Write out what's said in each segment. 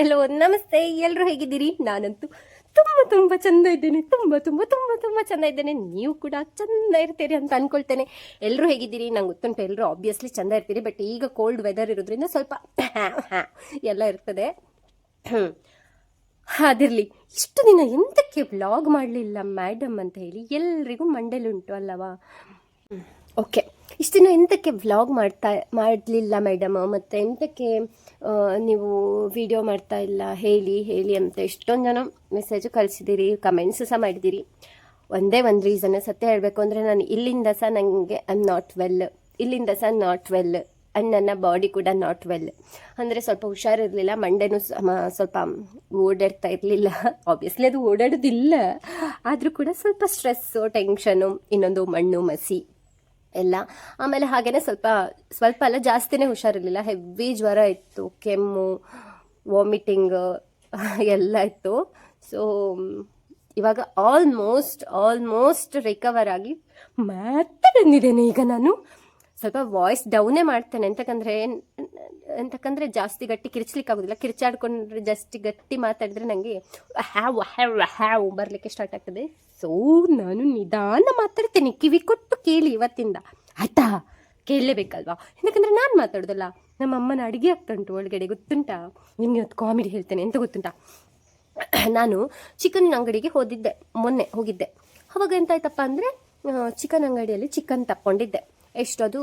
ಎಲ್ಲೋ ನಮಸ್ತೆ ಎಲ್ಲರೂ ಹೇಗಿದ್ದೀರಿ? ನಾನಂತೂ ತುಂಬ ತುಂಬ ಚೆಂದ ಇದ್ದೇನೆ, ತುಂಬ ತುಂಬ ತುಂಬ ತುಂಬ ಚೆಂದ ಇದ್ದೇನೆ. ನೀವು ಕೂಡ ಚೆಂದ ಇರ್ತೀರಿ ಅಂತ ಅನ್ಕೊಳ್ತೇನೆ. ಎಲ್ಲರೂ ಹೇಗಿದ್ದೀರಿ? ನಂಗೆ ಗೊತ್ತುಂಟು ಎಲ್ಲರೂ ಆಬ್ವಿಯಸ್ಲಿ ಚೆಂದ ಇರ್ತೀರಿ ಬಟ್ ಈಗ ಕೋಲ್ಡ್ ವೆದರ್ ಇರೋದ್ರಿಂದ ಸ್ವಲ್ಪ ಎಲ್ಲ ಇರ್ತದೆ. ಹ್ಞೂ ಅದಿರಲಿ ಇಷ್ಟು ದಿನ ಎಂತಕ್ಕೆ ವ್ಲಾಗ್ ಮಾಡಲಿಲ್ಲ ಮ್ಯಾಡಮ್ ಅಂತ ಹೇಳಿ ಎಲ್ರಿಗೂ ಮಂಡೇಲುಂಟು ಅಲ್ಲವಾ? ಓಕೆ ಇಷ್ಟು ದಿನ ಎಂತಕ್ಕೆ ವ್ಲಾಗ್ ಮಾಡ್ತಾ, ಮಾಡಲಿಲ್ಲ ಮೇಡಮ್ ಮತ್ತು ಎಂತಕ್ಕೆ ನೀವು ವಿಡಿಯೋ ಮಾಡ್ತಾ ಇಲ್ಲ, ಹೇಳಿ ಹೇಳಿ ಅಂತ ಎಷ್ಟೊಂದು ಜನ ಮೆಸೇಜ್ ಕಳಿಸಿದ್ದೀರಿ ಕಮೆಂಟ್ಸ್ ಸಹ ಮಾಡಿದ್ದೀರಿ. ಒಂದೇ ಒಂದು ರೀಸನ್ ಸತ್ಯ ಹೇಳಬೇಕು ಅಂದರೆ ನಾನು ಇಲ್ಲಿಂದ ಸಹ ನನಗೆ ಐ ನಾಟ್ ವೆಲ್ ಇಲ್ಲಿಂದ ಸಹ ನಾಟ್ ವೆಲ್ ಆ್ಯಂಡ್ ನನ್ನ ಬಾಡಿ ಕೂಡ ನಾಟ್ ವೆಲ್ ಅಂದರೆ ಸ್ವಲ್ಪ ಹುಷಾರಿರಲಿಲ್ಲ, ಮಂಡೆನೂ ಸ್ವಲ್ಪ ಓಡಾಡ್ತಾ ಇರಲಿಲ್ಲ. ಆಬ್ವಿಯಸ್ಲಿ ಅದು ಓಡಾಡೋದಿಲ್ಲ. ಆದರೂ ಕೂಡ ಸ್ವಲ್ಪ ಸ್ಟ್ರೆಸ್ಸು ಟೆನ್ಷನು ಇನ್ನೊಂದು ಮಣ್ಣು, ಮಸಿ. ಎಲ್ಲ. ಆಮೇಲೆ ಹಾಗೇನೆ ಸ್ವಲ್ಪ ಸ್ವಲ್ಪ ಅಲ್ಲ, ಜಾಸ್ತಿನೇ ಹುಷಾರಿರಲಿಲ್ಲ. ಹೆವಿ ಜ್ವರ ಇತ್ತು, ಕೆಮ್ಮು ವಾಮಿಟಿಂಗ್ ಎಲ್ಲ ಇತ್ತು. ಸೊ ಇವಾಗ ಆಲ್ಮೋಸ್ಟ್ ಆಲ್ಮೋಸ್ಟ್ ರಿಕವರ್ ಆಗಿ ಮತ್ತೆ ಬಂದಿದ್ದೇನೆ. ಈಗ ನಾನು ಸ್ವಲ್ಪ ವಾಯ್ಸ್ ಡೌನೇ ಮಾಡ್ತೇನೆ. ಎಂತಕಂದ್ರೆ ಎಂತಕ್ಕಂದ್ರೆ ಜಾಸ್ತಿ ಗಟ್ಟಿ ಕಿರ್ಚ್ಲಿಕ್ಕೆ ಆಗೋದಿಲ್ಲ ಕಿರ್ಚಾಡ್ಕೊಂಡ್ರೆ ಜಾಸ್ತಿ ಗಟ್ಟಿ ಮಾತಾಡಿದ್ರೆ ನನಗೆ ಹ್ಯಾವ್ ಹ್ಯಾವ್ ಹ್ಯಾವ್ ಬರಲಿಕ್ಕೆ ಸ್ಟಾರ್ಟ್ ಆಗ್ತದೆ. ಸೊ, ನಾನು ನಿಧಾನ ಮಾತಾಡ್ತೇನೆ, ಕಿವಿ ಕೊಟ್ಟು ಕೇಳಿ ಇವತ್ತಿಂದ. ಆಯ್ತಾ? ಕೇಳಲೇಬೇಕಲ್ವಾ? ಯಾಕಂದ್ರೆ ನಾನು ಮಾತಾಡೋದಲ್ಲ, ನಮ್ಮ ಅಮ್ಮನ ಅಡುಗೆ ಆಗ್ತಾ ಉಂಟು ಒಳಗಡೆ, ಗೊತ್ತುಂಟಾ? ನಿಮಗೆ ಇವತ್ತು ಕಾಮಿಡಿ ಹೇಳ್ತೇನೆ, ಎಂತ ಗೊತ್ತುಂಟ? ನಾನು ಚಿಕನ್ ಅಂಗಡಿಗೆ ಹೋದಿದ್ದೆ, ಮೊನ್ನೆ ಹೋಗಿದ್ದೆ. ಅವಾಗ ಎಂತಾಯ್ತಪ್ಪ ಅಂದರೆ ಚಿಕನ್ ಅಂಗಡಿಯಲ್ಲಿ ಚಿಕನ್ ತಕ್ಕೊಂಡಿದ್ದೆ. ಎಷ್ಟದು,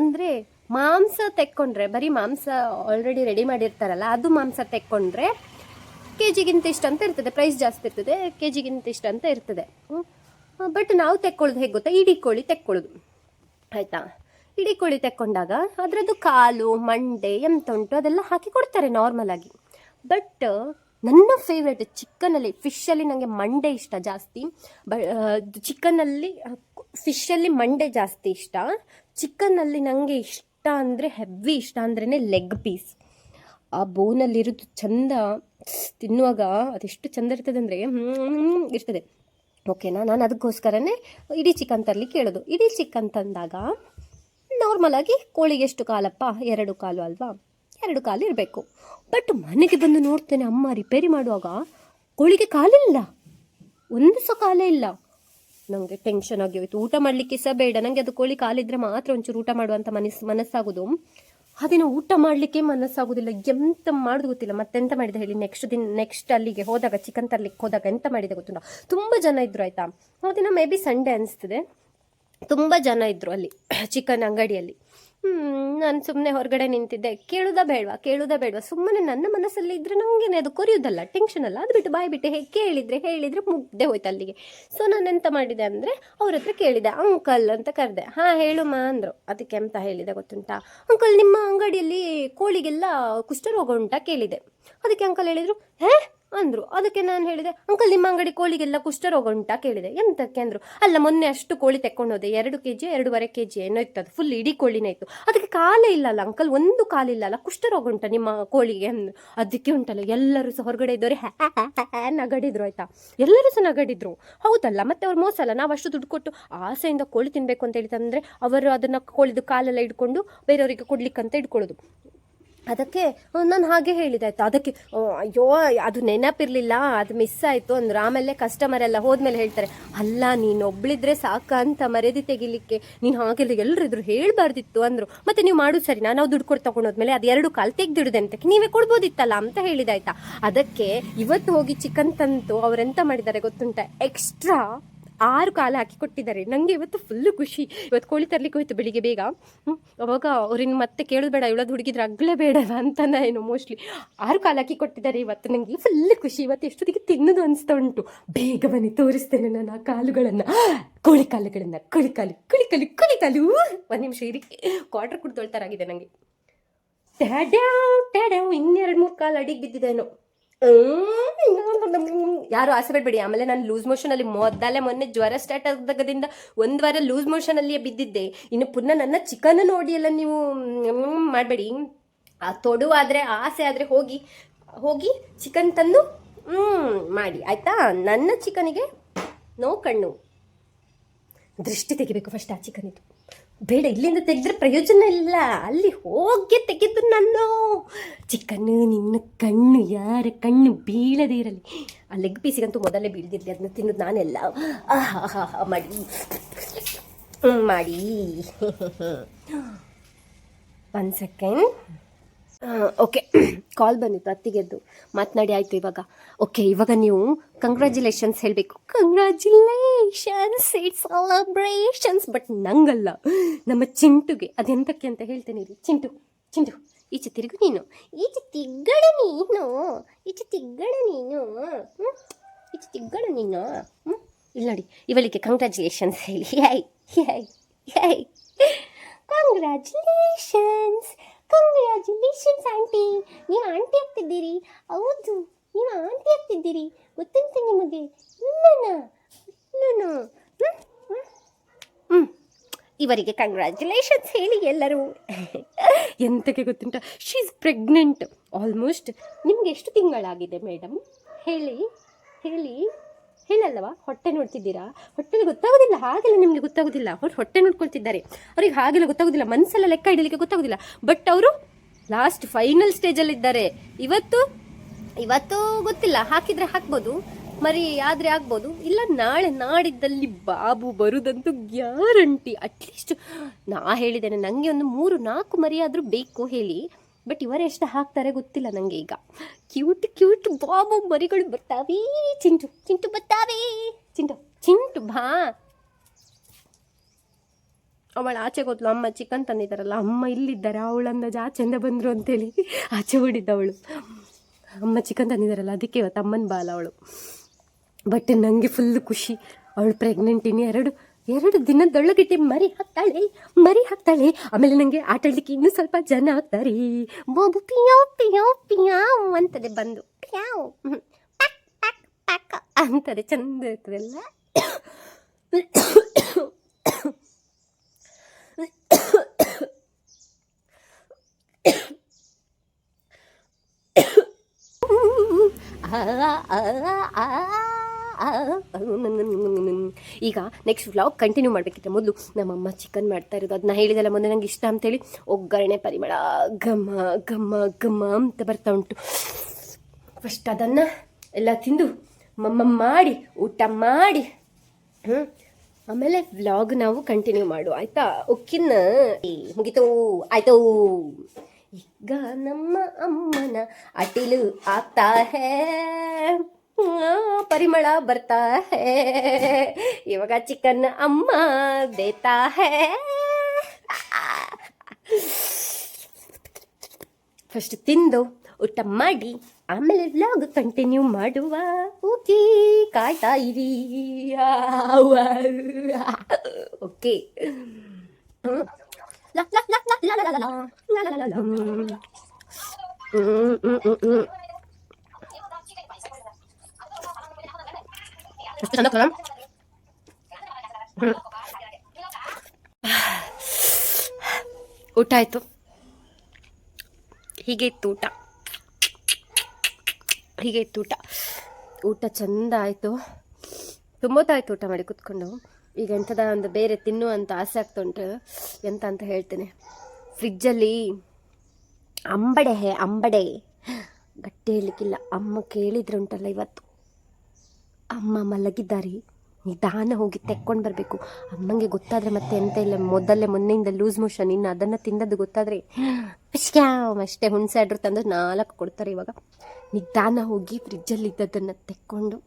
ಅಂದರೆ ಮಾಂಸ ತೆಕ್ಕೊಂಡ್ರೆ, ಬರೀ ಮಾಂಸ ಆಲ್ರೆಡಿ ರೆಡಿ ಮಾಡಿರ್ತಾರಲ್ಲ, ಅದು ಮಾಂಸ ತೆಕ್ಕೊಂಡ್ರೆ ಕೆ ಜಿಗಿಂತ ಇಷ್ಟ ಅಂತ ಇರ್ತದೆ ಪ್ರೈಸ್ ಜಾಸ್ತಿ ಇರ್ತದೆ ಕೆ ಜಿಗಿಂತ ಇಷ್ಟ ಅಂತ ಇರ್ತದೆ. ಬಟ್ ನಾವು ತೆಕ್ಕೊಳ್ಳೋದು ಹೇಗೆ ಗೊತ್ತಾ? ಇಡೀ ಕೋಳಿ ತೆಕ್ಕೊಳ್ಳೋದು. ಆಯಿತಾ? ಇಡೀ ಕೋಳಿ ತೆಕ್ಕೊಂಡಾಗ ಅದರದ್ದು ಕಾಲು, ಮಂಡೆ, ಎಂತ ಉಂಟು ಅದೆಲ್ಲ ಹಾಕಿ ಕೊಡ್ತಾರೆ ನಾರ್ಮಲ್ ಆಗಿ. ಬಟ್ ನನ್ನ ಫೇವ್ರೆಟ್ ಚಿಕನಲ್ಲಿ ಫಿಶಲ್ಲಿ ನನಗೆ ಮಂಡೆ ಇಷ್ಟ ಜಾಸ್ತಿ. ಬ ಚಿಕನಲ್ಲಿ ಫಿಶಲ್ಲಿ ಮಂಡೆ ಜಾಸ್ತಿ ಇಷ್ಟ. ಚಿಕನಲ್ಲಿ ನನಗೆ ಇಷ್ಟ ಅಂದರೆ ಹೆವಿ ಇಷ್ಟ ಅಂದ್ರೇ ಲೆಗ್ ಪೀಸ್ ಆ ಬೋನಲ್ಲಿರೋದು ಚಂದ ತಿನ್ನುವಾಗ ಅದೆಷ್ಟು ಚಂದ ಇರ್ತದೆ ಅಂದರೆ ಇರ್ತದೆ. ಓಕೆನಾ ನಾನು ಅದಕ್ಕೋಸ್ಕರನೇ ಇಡೀ ಚಿಕನ್ ತರಲಿಕ್ಕೆ ಕೇಳೋದು. ಇಡೀ ಚಿಕನ್ ತಂದಾಗ ನಾರ್ಮಲಾಗಿ ಕೋಳಿಗೆ ಎಷ್ಟು ಕಾಲಪ್ಪ? ಎರಡು ಕಾಲು ಅಲ್ವಾ? ಎರಡು ಕಾಲು ಇರಬೇಕು. ಬಟ್ ಮನೆಗೆ ಬಂದು ನೋಡ್ತೇನೆ ಅಮ್ಮ ರಿಪೇರಿ ಮಾಡುವಾಗ ಕೋಳಿಗೆ ಕಾಲಿಲ್ಲ. ಒಂದು ಸಹ ಕಾಲೇ ಇಲ್ಲ. ನನಗೆ ಟೆನ್ಷನ್ ಆಗಿ ಹೋಯ್ತು. ಊಟ ಮಾಡಲಿಕ್ಕೆ ಸಹ ಬೇಡ. ನನಗೆ ಅದು ಕೋಳಿ ಕಾಲಿದ್ರೆ ಮಾತ್ರ ಒಂಚೂರು ಊಟ ಮಾಡುವಂಥ ಮನಸ್ಸು, ಮನಸ್ಸಾಗೋದು. ಆ ದಿನ ಊಟ ಮಾಡಲಿಕ್ಕೆ ಮನಸ್ಸಾಗೋದಿಲ್ಲ. ಎಂತ ಮಾಡೋದು ಗೊತ್ತಿಲ್ಲ. ಮತ್ತೆಂತ ಮಾಡಿದೆ ಹೇಳಿ? ನೆಕ್ಸ್ಟ್ ದಿನ ನೆಕ್ಸ್ಟ್ ಅಲ್ಲಿಗೆ ಹೋದಾಗ ಚಿಕನ್ ತರ್ಲಿಕ್ಕೆ ಹೋದಾಗ ಎಂತ ಮಾಡಿದೆ ಗೊತ್ತುಂಟ? ತುಂಬ ಜನ ಇದ್ರು ಆಯ್ತಾ? ದಿನ ಮೇ ಬಿ ಸಂಡೇ ಅನಿಸ್ತದೆ. ತುಂಬ ಜನ ಇದ್ದರು ಅಲ್ಲಿ ಚಿಕನ್ ಅಂಗಡಿಯಲ್ಲಿ. ನಾನು ಸುಮ್ಮನೆ ಹೊರಗಡೆ ನಿಂತಿದ್ದೆ. ಕೇಳುದ ಬೇಡವಾ? ಕೇಳುದ ಬೇಡವಾ? ಸುಮ್ಮನೆ ನನ್ನ ಮನಸ್ಸಲ್ಲಿ ಇದ್ರೆ ನನಗೇನೆ ಅದು ಕೊರಿಯೋದಲ್ಲ ಟೆನ್ಷನ್ ಅಲ್ಲ. ಅದು ಬಿಟ್ಟು ಬಾಯ್ ಬಿಟ್ಟು ಹೇಗೆ ಕೇಳಿದರೆ, ಹೇಳಿದರೆ ಮುಗ್ದೆ ಹೋಯ್ತು ಅಲ್ಲಿಗೆ. ಸೊ ನಾನು ಎಂತ ಮಾಡಿದೆ ಅಂದರೆ, ಅವ್ರ ಹತ್ರ ಕೇಳಿದೆ, ಅಂಕಲ್ ಅಂತ ಕರೆದೆ. ಹಾಂ ಹೇಳುಮ್ಮ ಅಂದರು. ಅದಕ್ಕೆ ಎಂತ ಹೇಳಿದೆ ಗೊತ್ತುಂಟಾ? ಅಂಕಲ್, ನಿಮ್ಮ ಅಂಗಡಿಯಲ್ಲಿ ಕೋಳಿಗೆಲ್ಲ ಕುಷ್ಠರೋಗ ಉಂಟಾ? ಕೇಳಿದೆ. ಅದಕ್ಕೆ ಅಂಕಲ್ ಹೇಳಿದರು, ಹೇ ಅಂದರು. ಅದಕ್ಕೆ ನಾನು ಹೇಳಿದೆ, ಅಂಕಲ್, ನಿಮ್ಮ ಅಂಗಡಿ ಕೋಳಿಗೆಲ್ಲ ಕುಷ್ಠರೋಗ ಉಂಟಾ? ಕೇಳಿದೆ. ಎಂತಕ್ಕೆ ಅಂದರು, ಅಲ್ಲ, ಮೊನ್ನೆ ಅಷ್ಟು ಕೋಳಿ ತೆಕ್ಕೊಂಡು ಹೋದೆ. ಎರಡು ಕೆ ಜಿ ಎರಡೂವರೆ ಕೆ ಜಿ ಏನೋ ಇತ್ತು ಅದು ಫುಲ್ ಇಡೀ ಕೋಳಿನೇ ಇತ್ತು. ಅದಕ್ಕೆ ಕಾಲೇ ಇಲ್ಲಲ್ಲ ಅಂಕಲ್, ಒಂದು ಕಾಲಿಲ್ಲ ಅಲ್ಲ ಕುಷ್ಠರೋಗ ಉಂಟಾ ನಿಮ್ಮ ಕೋಳಿಗೆ? ಅಂದ್ರು. ಅದಕ್ಕೆ ಉಂಟಲ್ಲ. ಎಲ್ಲರೂ ಸಹ ಹೊರಗಡೆ ಇದ್ದವ್ರೆ ನಗಡಿದ್ರು, ಆಯ್ತಾ? ಎಲ್ಲರೂ ಸಹ ನಗಡಿದ್ರು. ಹೌದಲ್ಲ, ಮತ್ತೆ ಅವ್ರು ಮೋಸ ಅಲ್ಲ? ನಾವು ಅಷ್ಟು ದುಡ್ಡು ಕೊಟ್ಟು ಆಸೆಯಿಂದ ಕೋಳಿ ತಿನ್ನಬೇಕು ಅಂತ ಹೇಳಿದ್ರೆ ಅವರು ಅದನ್ನು ಕೋಳಿದು ಕಾಲೆಲ್ಲ ಇಟ್ಕೊಂಡು ಬೇರೆಯವರಿಗೆ ಕೊಡ್ಲಿಕ್ಕಂತ ಇಟ್ಕೊಳ್ಳೋದು ಅದಕ್ಕೆ ನಾನು ಹಾಗೆ ಹೇಳಿದೆ ಆಯ್ತಾ ಅದಕ್ಕೆ ಅಯ್ಯೋ, ಅದು ನೆನಪಿರಲಿಲ್ಲ, ಅದು ಮಿಸ್ ಆಯಿತು ಅಂದ್ರೆ. ಆಮೇಲೆ ಕಸ್ಟಮರ್ ಎಲ್ಲ ಹೋದ್ಮೇಲೆ ಹೇಳ್ತಾರೆ, ಅಲ್ಲ, ನೀನು ಒಬ್ಳಿದ್ರೆ ಸಾಕ ಅಂತ ಮರ್ಯಾದೆ ತೆಗಿಲಿಕ್ಕೆ. ನೀನು ಹಾಗೆಲ್ಲ ಎಲ್ಲರಿದ್ರು ಹೇಳಬಾರ್ದಿತ್ತು ಅಂದ್ರು. ಮತ್ತೆ ನೀವು ಮಾಡೋದು ಸರಿ ನಾನು ದುಡ್ಡು ಕೊಟ್ಟು ತಗೊಂಡೋದ್ಮೇಲೆ ಅದು ಎರಡು ಕಾಲು ತೆಗ್ದಿಡುದೆ ಅಂತ. ನೀವೇ ಕೊಡ್ಬೋದಿತ್ತಲ್ಲ? ಅಂತ ಹೇಳಿದಾಯ್ತಾ. ಅದಕ್ಕೆ, ಇವತ್ತು ಹೋಗಿ ಚಿಕನ್ ತಂತು ಅವರೆಂತ ಮಾಡಿದ್ದಾರೆ ಗೊತ್ತುಂಟ? ಎಕ್ಸ್ಟ್ರಾ ಆರು ಕಾಲು ಹಾಕಿ ಕೊಟ್ಟಿದ್ದಾರೆ. ನನಗೆ ಇವತ್ತು ಫುಲ್ಲು ಖುಷಿ. ಇವತ್ತು ಕೋಳಿ ತರ್ಲಿಕ್ಕೆ ಹೋಯ್ತು ಬೆಳಿಗ್ಗೆ ಬೇಗ. ಅವಾಗ ಅವ್ರಿನ್ ಮತ್ತೆ ಕೇಳೋದು ಬೇಡ, ಇವಳದು ಹುಡುಗಿದ್ರೆ ಅಗ್ಲೇ ಬೇಡ ಅಂತ ಏನು ಮೋಸ್ಟ್ಲಿ ಆರು ಕಾಲು ಹಾಕಿ ಕೊಟ್ಟಿದ್ದಾರೆ ಇವತ್ತು. ನನಗೆ ಫುಲ್ ಖುಷಿ. ಇವತ್ತು ಎಷ್ಟೊತ್ತಿಗೆ ತಿನ್ನೋದು ಅನಿಸ್ತಾ ಉಂಟು. ಬೇಗ ಬನ್ನಿ, ತೋರಿಸ್ತೇನೆ ನಾನು ಆ ಕಾಲುಗಳನ್ನು. ಕೋಳಿ ಕಾಲುಗಳನ್ನು. ಕುಳಿ ಕಾಲು ಕುಳಿ ಕಾಲು ಕುಳಿ ಕಾಲು. ಒಂದು ನಿಮಿಷ ಇರಿ. ಕ್ವಾರ್ಟರ್ ಕುಡ್ದೊಳ್ತಾರಾಗಿದೆ ನನಗೆ ಟ್ಯಾಡ್ಯಾವ್ ಟ್ಯಾಡ್ಯಾವ್ ಇನ್ನೆರಡು ಮೂರು ಕಾಲು ಅಡಿಗೆ ಬಿದ್ದಿದ್ದೇನೋ ಯಾರು ಆಸೆ ಬಿಡಬೇಡಿ ಆಮೇಲೆ ನಾನು ಲೂಸ್ ಮೋಷನ್ ಅಲ್ಲಿ ಮೊದಲೇ ಮೊನ್ನೆ ಜ್ವರ ಸ್ಟಾರ್ಟ್ ಆದಾಗದಿಂದ ಒಂದು ವಾರ ಲೂಸ್ ಮೋಷನ್ ಅಲ್ಲಿ ಬಿದ್ದಿದ್ದೆ. ಇನ್ನು ಪುನಃ ನನ್ನ ಚಿಕನ್ ನೋಡಿ ಎಲ್ಲ ನೀವು ಮಾಡಬೇಡಿ. ಆ ತೊಡು ಆದರೆ ಆಸೆ ಆದರೆ ಹೋಗಿ ಹೋಗಿ ಚಿಕನ್ ತಂದು ಮಾಡಿ. ಆಯ್ತಾ? ನನ್ನ ಚಿಕನಿಗೆ ನೋ ಕಣ್ಣು. ದೃಷ್ಟಿ ತೆಗಿಬೇಕು ಫಸ್ಟ್ ಆ ಚಿಕನ್ ಇದು ಬೇಡ, ಇಲ್ಲಿಂದ ತೆಗೆದ್ರೆ ಪ್ರಯೋಜನ ಇಲ್ಲ. ಅಲ್ಲಿ ಹೋಗಿ ತೆಗೆದು ನಾನು. ಚಿಕನ್ ನಿನ್ನ ಕಣ್ಣು ಯಾರ ಕಣ್ಣು ಬೀಳದೇ ಇರಲಿ. ಆ ಲೆಗ್ ಪೀಸಿಗಂತೂ ಮೊದಲೇ ಬೀಳ್ದಿರಲಿ ಅದನ್ನ ತಿನ್ನೋದು ನಾನೆಲ್ಲ. ಆಹಾ ಮಾಡಿ. ಮಾಡಿ. ಒನ್ ಸೆಕೆಂಡ್ ಓಕೆ ಕಾಲ್ ಬಂದಿತ್ತು ಅತ್ತಿಗೆದ್ದು ಮಾತನಾಡಿ ಆಯಿತು ಇವಾಗ. ಓಕೆ ಇವಾಗ ನೀವು ಕಂಗ್ರ್ಯಾಚುಲೇಷನ್ಸ್ ಹೇಳಬೇಕು. ಕಂಗ್ರ್ಯಾಚುಲೇಷನ್ಸ್ ಇಟ್ಸ್ ಸೆಲೆಬ್ರೇಷನ್ಸ್ ಬಟ್ ನಂಗಲ್ಲ, ನಮ್ಮ ಚಿಂಟುಗೆ. ಅದೆಂತಕ್ಕೆ ಅಂತ ಹೇಳ್ತೇನೆ ಚಿಂಟು ಚಿಂಟು ಈಚೆ ತಿರುಗು ನೀನು. ಈಚೆ ತಿಗ್ಗಣ ನೀನು. ಈಚೆ ತಿಗ್ಗಣ ನೀನು? ಈಚೆ ತಿಗ್ಗಣ ನೀನು. ಹ್ಞೂ ಇಲ್ಲಿ ನೋಡಿ, ಇವಳಿಗೆ ಕಂಗ್ರ್ಯಾಚುಲೇಷನ್ಸ್ ಹೇಳಿ. Yay yay yay congratulations congratulations aunty ನೀವು ಆಂಟಿ ಆಗ್ತಿದ್ದೀರಿ. ಹೌದು, ನೀವು ಆಂಟಿ ಆಗ್ತಿದ್ದೀರಿ. ಗೊತ್ತಂತ ನಿಮಗೆ? ಇವರಿಗೆ ಕಂಗ್ರ್ಯಾಚುಲೇಷನ್ಸ್ ಹೇಳಿ ಎಲ್ಲರೂ. ಎಂತಕ್ಕೆ ಗೊತ್ತುಂಟ? ಶಿ ಇಸ್ ಪ್ರೆಗ್ನೆಂಟ್ ಆಲ್ಮೋಸ್ಟ್ ನಿಮ್ಗೆ ಎಷ್ಟು ತಿಂಗಳಾಗಿದೆ ಮೇಡಮ್ ಹೇಳಿ ಹೇಳಿ. ಹೇಳಲ್ಲವಾ? ಹೊಟ್ಟೆ ನೋಡ್ತಿದ್ದೀರಾ? ಹೊಟ್ಟೆಲಿ ಗೊತ್ತಾಗೋದಿಲ್ಲ, ಹಾಗೆಲ್ಲ ನಿಮಗೆ ಗೊತ್ತಾಗೋದಿಲ್ಲ. ಅವ್ರು ಹೊಟ್ಟೆ ನೋಡ್ಕೊಳ್ತಿದ್ದಾರೆ. ಅವ್ರಿಗೆ ಹಾಗೆಲ್ಲ ಗೊತ್ತಾಗೋದಿಲ್ಲ. ಮನಸ್ಸೆಲ್ಲ ಲೆಕ್ಕ ಇಡಲಿಕ್ಕೆ ಗೊತ್ತಾಗೋದಿಲ್ಲ. ಬಟ್ ಅವರು ಲಾಸ್ಟ್ ಫೈನಲ್ ಸ್ಟೇಜಲ್ಲಿದ್ದಾರೆ ಇವತ್ತು ಇವತ್ತು ಗೊತ್ತಿಲ್ಲ. ಹಾಕಿದ್ರೆ ಹಾಕ್ಬೋದು, ಮರಿ ಆದರೆ ಆಗ್ಬೋದು. ಇಲ್ಲ, ನಾಳೆ ನಾಡಿದ್ದಲ್ಲಿ ಬಾಬು ಬರುದಂತೂ ಗ್ಯಾರಂಟಿ ಅಟ್ಲೀಸ್ಟ್ ನಾ ಹೇಳಿದ್ದೇನೆ. ನನಗೆ ಒಂದು ಮೂರು, ನಾಲ್ಕು ಮರಿಯಾದರೂ ಬೇಕು ಹೇಳಿ. ಬಟ್ ಇವರು ಎಷ್ಟು ಹಾಕ್ತಾರೆ ಗೊತ್ತಿಲ್ಲ ನನಗೆ ಈಗ. ಕ್ಯೂಟ್ ಕ್ಯೂಟ್ ಬಾಬು ಮರಿಗಳು ಬರ್ತಾವೆ. ಚಿಂಟು ಚಿಂಟು ಬರ್ತಾವೆ. ಚಿಂಟು ಚಿಂಟು ಬಾ. ಅವಳು ಆಚೆ ಗೊತ್ತಲು ಅಮ್ಮ ಚಿಕನ್ ತಂದಿದ್ದಾರಲ್ಲ, ಅಮ್ಮ ಇಲ್ಲಿದ್ದಾರೆ ಅವಳಂದಾಜು ಚಂದ ಬಂದರು ಅಂತೇಳಿ ಆಚೆ ಓಡಿದ್ದವಳು. ಅಮ್ಮ ಚಿಕನ್ ತಂದಿದ್ದಾರಲ್ಲ, ಅದಕ್ಕೆ ಇವತ್ತು ಅಮ್ಮನ ಬಾಲ ಅವಳು. ಬಟ್ ನನಗೆ ಫುಲ್ ಖುಷಿ. ಅವಳು ಪ್ರೆಗ್ನೆಂಟ್ ಇನ್ನು ಎರಡು ಎರಡು ದಿನದೊಳಗಿಟ್ಟು ಮರಿ ಹಾಕ್ತಾಳೆ ಮರಿ ಹಾಕ್ತಾಳೆ. ಆಮೇಲೆ ನನಗೆ ಆಟಾಡ್ಲಿಕ್ಕೆ ಇನ್ನೂ ಸ್ವಲ್ಪ ಜನ ಆಗ್ತಾರೆ. ಬಾಬು ಪಿಯೋ ಪಿಯೋ ಪಿಯಾವ್ ಅಂತದೆ ಬಂದು. ಪಿಯಾವ್. ಪ್ಯಾಕ್ ಪ್ಯಾಕ್ ಪ್ಯಾಕ್ ಅಂತದೆ ಚಂದ ಇರ್ತದಲ್ಲ ಈಗ ನೆಕ್ಸ್ಟ್ ವ್ಲಾಗ್ ಕಂಟಿನ್ಯೂ ಮಾಡಬೇಕಿತ್ತು. ಮೊದಲು ನಮ್ಮಮ್ಮ ಚಿಕನ್ ಮಾಡ್ತಾ ಇರೋದು. ಅದನ್ನ ಹೇಳಿದಲ್ಲ, ಮೊನ್ನೆ ನಂಗೆ ಇಷ್ಟ ಅಂತೇಳಿ. ಒಗ್ಗರಣೆ ಪರಿಮಳ, ಘಮ ಘಮ ಘಮ ಅಂತ ಬರ್ತಾ ಉಂಟು. ಫಸ್ಟ್ ಅದನ್ನು ಎಲ್ಲ ತಿಂದು, ಮಮ್ಮ ಮಾಡಿ, ಊಟ ಮಾಡಿ ಹ್ಞೂ ಆಮೇಲೆ ವ್ಲಾಗ್ ನಾವು ಕಂಟಿನ್ಯೂ ಮಾಡು ಆಯ್ತಾ? ಉಕ್ಕಿನ ಮುಗಿತು. ಆಯ್ತು. ಈಗ ನಮ್ಮ ಅಮ್ಮನ ಅಟಿಲು ಆಗ್ತಾ ಹೇ. ಪರಿಮಳ ಬರ್ತಾ ಹೇ. ಇವಾಗ ಚಿಕನ್ ಅಮ್ಮ ದೇತಾ ಹೇ. ಫಸ್ಟ್ ತಿಂದು ಊಟ ಮಾಡಿ, ಆಮೇಲೆ ವ್ಲಾಗ್ ಕಂಟಿನ್ಯೂ ಮಾಡುವ. ಓಕೆ, ಕಾಯ್ತಾ ಇರಿ. ಓಕೆ. ಎಷ್ಟು ಚಂದ. ಊಟ ಆಯ್ತು. ಹೀಗೆ ಇತ್ತು ಊಟ. ಹೀಗೆ ಇತ್ತು ಊಟ. ಊಟ ಚಂದ ಆಯಿತು. ಆಯ್ತು ಊಟ ಮಾಡಿ ಕುತ್ಕೊಂಡು. ಈಗ ಎಂಥದ ಒಂದು ಬೇರೆ ತಿನ್ನುವಂತ ಆಸೆ ಆಗ್ತಾ ಉಂಟು. ಎಂತ ಅಂತ ಹೇಳ್ತೇನೆ. ಫ್ರಿಜ್ಜಲ್ಲಿ ಅಂಬಡೆ ಹೇ, ಅಂಬಡೆ. ಗಟ್ಟಿ ಹೇಳಲಿಕ್ಕಿಲ್ಲ. ಅಮ್ಮ ಕೇಳಿದ್ರುಂಟಲ್ಲ ಇವತ್ತು. ಅಮ್ಮ ಮಲಗಿದ್ದಾರೆ. ನಿಧಾನ ಹೋಗಿ ತೆಕ್ಕೊಂಡು ಬರಬೇಕು. ಅಮ್ಮಂಗೆ ಗೊತ್ತಾದರೆ ಮತ್ತೆ ಎಂತ ಇಲ್ಲ, ಮೊದಲೇ ಮೊನ್ನೆಯಿಂದ ಲೂಸ್ ಮೋಷನ್ ಇನ್ನು ಅದನ್ನು ತಿಂದದ್ದು ಗೊತ್ತಾದರೆ ಪಿಶ್ಕ್ಯಾಮ್ ಅಷ್ಟೇ ಹುಣಸೆ ಆಡ್ರು ತಂದು ನಾಲ್ಕು ಕೊಡ್ತಾರೆ ಇವಾಗ. ನಿಧಾನ ಹೋಗಿ ಫ್ರಿಜ್ಜಲ್ಲಿ ಇದ್ದದನ್ನು ತೆಕ್ಕೊಂಡು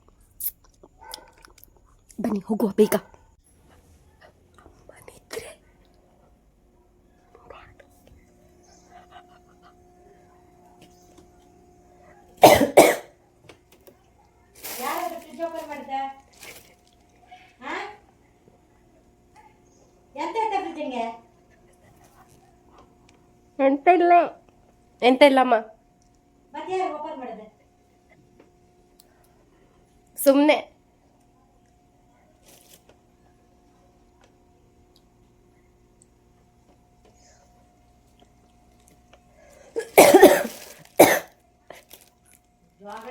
ಬನ್ನಿ, ಹೋಗುವ ಬೇಗ ಅಮ್ಮನಿದ್ರೆ ಯಾರಾದ್ರೂ ಫ್ರಿಜ್ ಓಪನ್ ಮಾಡಿದ ಎಂತ ಎಂತ ಫ್ರಿಜ್ಜಿಂಗೆ ಎಂತ ಇಲ್ಲ ಎಂತ ಇಲ್ಲಮ್ಮ ಸುಮ್ಮನೆ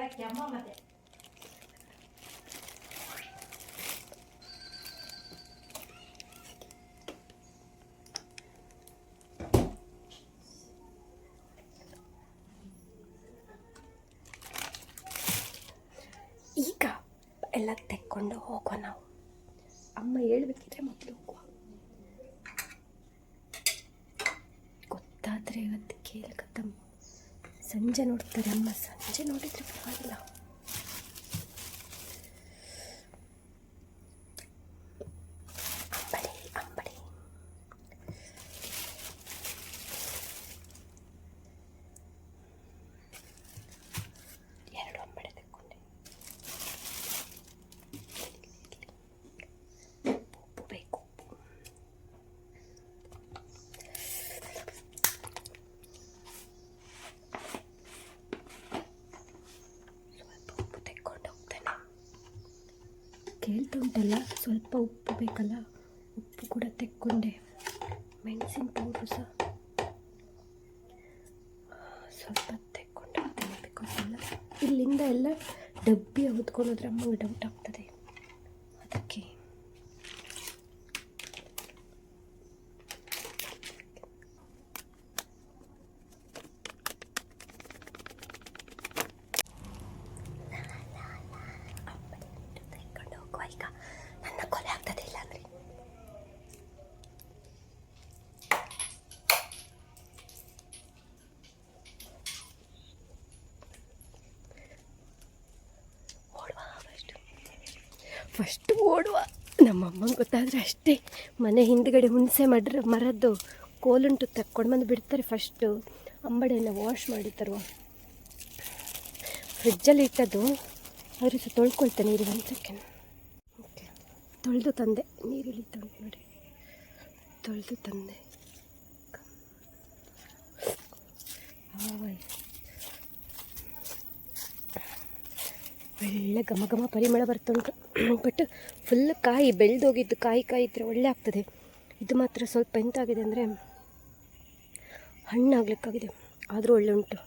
ಕೆಮ್ಮ ಮತ್ತೆ ಈಗ ಎಲ್ಲ ತೆಕ್ಕೊಂಡು ಹೋಗುವ ನಾವು ಅಮ್ಮ ಹೇಳ್ಬೇಕಿದ್ರೆ ಮೊದಲು ಹೋಗುವ ಗೊತ್ತಾದರೆ ಇವತ್ತು ಕೇಳಕತ್ತಮ್ಮ ಸಂಜೆ ನೋಡ್ತಾರೆ ಅಮ್ಮ ಸಂಜೆ ನೋಡಿದ್ರೆ ಪರವಾಗಿಲ್ಲ ಅಂಬಡಿ ಅಂಬಡಿ ಎರಡು ಅಂಬಡಿ ತೆಕ್ಕೊಂಡೆ ಉಪ್ಪು ಉಪ್ಪು ಬೇಕು ಉಪ್ಪು ಸ್ವಲ್ಪ ಉಪ್ಪು ತೆಕ್ಕೊಂಡು ಹೋಗ್ತೇನೆ ಕೇಳ್ತಾ ಉಂಟಲ್ಲ ಸ್ವಲ್ಪ ಉಪ್ಪು ಬೇಕಲ್ಲ? ಉಪ್ಪು ಕೂಡ ತೆಕ್ಕೊಂಡೆ. ಮೆಣಸಿನ ಪೌಡ್ರು ಸಹ. ಸ್ವಲ್ಪ ತೆಕ್ಕೊಂಡು ಬಿಕಾಸ್ ಎಲ್ಲ ಇಲ್ಲಿಂದ ಎಲ್ಲ ಡಬ್ಬಿ ಹೊತ್ಕೊಂಡೋದ್ರೆ ಅಮ್ಮಂಗೆ ಡೌಟ್ ಆಗ್ತದೆ ಅದಕ್ಕೆ ತೆಕ್ಕೊಂಡು ಹೋಗುವ ಈಗ ನನ್ನ ಕೊಲೆ ಆಗ್ತದೆ ಇಲ್ಲ ಅಂದರೆ ಓಡುವ ಫಸ್ಟು ಫಸ್ಟ್ ಓಡುವ ಗೊತ್ತಾದರೆ ಅಷ್ಟೇ ಮನೆ ಹಿಂದ್ಗಡೆ ಹುಣಸೆ ಮಾಡ್ರ ಮರದ್ದು ಕೋಲುಂಟು ತಕ್ಕೊಂಡು ಬಂದು ಬಿಡ್ತಾರೆ ಫಸ್ಟು ಅಂಬಡೆಯನ್ನು ವಾಶ್ ಮಾಡಿದ್ದರು ಫ್ರಿಜ್ಜಲ್ಲಿ ಇಟ್ಟದ್ದು ಅವರು ಸಹ ಒಂದು ಸೆಕೆಂಡ್ ಓಕೆ ತೊಳೆದು ತಂದೆ. ನೀರಲ್ಲಿ ತಂದೆ ನೋಡಿ. ತೊಳೆದು ತಂದೆ. ಒಳ್ಳೆ ಘಮ ಘಮ ಪರಿಮಳ ಬರ್ತುಂಟು. ಬಟ್ ಫುಲ್ ಕಾಯಿ ಬೆಳೆದೋಗಿದ್ದು ಕಾಯಿ ಕಾಯಿ ಇದ್ದರೆ ಒಳ್ಳೆ ಆಗ್ತದೆ. ಇದು ಮಾತ್ರ ಸ್ವಲ್ಪ ಎಂತಾಗಿದೆ ಅಂದರೆ ಹಣ್ಣಾಗ್ಲಿಕ್ಕಾಗಿದೆ ಆದರೂ ಒಳ್ಳೆ ಉಂಟು.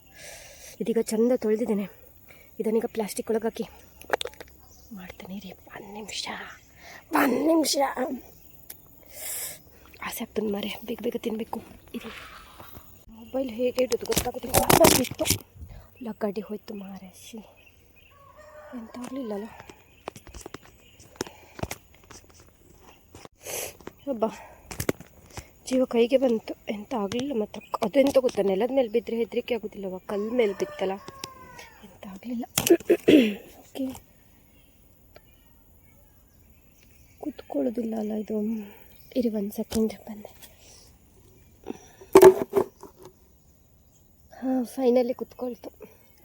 ಇದೀಗ ಚಂದ ತೊಳೆದಿದ್ದೇನೆ. ಇದನ್ನೀಗ ಪ್ಲಾಸ್ಟಿಕ್ ಒಳಗೆ ಹಾಕಿ ಮಾಡ್ತೇನೆ ರೀ. ಒಂದು ನಿಮಿಷ. ಒಂದು ನಿಮಿಷ. ಆಸೆ ಆಗ್ತದೆ ಮಾರೆ ಬೇಗ ಬೇಗ ತಿನ್ನಬೇಕು ಇದು ಮೊಬೈಲ್ ಹೇಗೆ ಇಡೋದು ಗೊತ್ತಾಗುತ್ತೆ ಲಗ್ಗಾಡಿ ಹೋಯ್ತು ಮಾರೆ ಶಿ ಎಂತ ಆಗಲಿಲ್ಲಲ್ಲ. ಹಬ್ಬ ಜೀವ ಕೈಗೆ ಬಂತು. ಎಂತ ಆಗಲಿಲ್ಲ ಮಾತ್ರ. ಅದೆಂತ ಗೊತ್ತಾ, ನೆಲದ ಮೇಲೆ ಬಿದ್ದರೆ ಹೆದರಿಕೆ ಆಗೋದಿಲ್ಲವ ಕಲ್ಲು ಮೇಲೆ ಬಿತ್ತಲ್ಲ. ಎಂತ ಆಗಲಿಲ್ಲ. ಓಕೆ. ಕೂತ್ಕೊಳ್ಳೋದಿಲ್ಲ ಅಲ್ಲ ಇದು. ಇರಿ ಒಂದು ಸೆಕೆಂಡ್ ಬಂದೆ ಹಾಂ ಫೈನಲಿ ಕುತ್ಕೊಳ್ತು.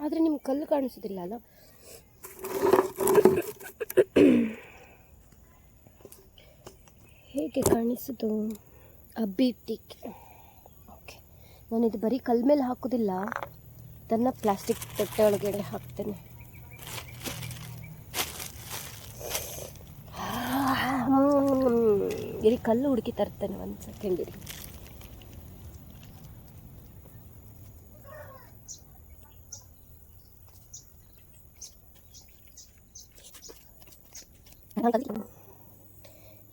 ಆದರೆ ನಿಮ್ಗೆ ಕಲ್ಲು ಕಾಣಿಸೋದಿಲ್ಲ ಅಲ್ಲ. ಹೇಗೆ ಕಾಣಿಸೋದು ಟಿಕ್ ಓಕೆ. ನಾನಿದು ಬರೀ ಕಲ್ ಮೇಲೆ ಹಾಕೋದಿಲ್ಲ. ಇದನ್ನು ಪ್ಲಾಸ್ಟಿಕ್ ತಟ್ಟೆ ಒಳಗಡೆ ಹಾಕ್ತೇನೆ. ಇಲ್ಲಿ ಕಲ್ಲು ಹುಡುಕಿ ತರ್ತೇನೆ ಒಂದು ಸೆಕೆಂಡ್ ಇರಿ.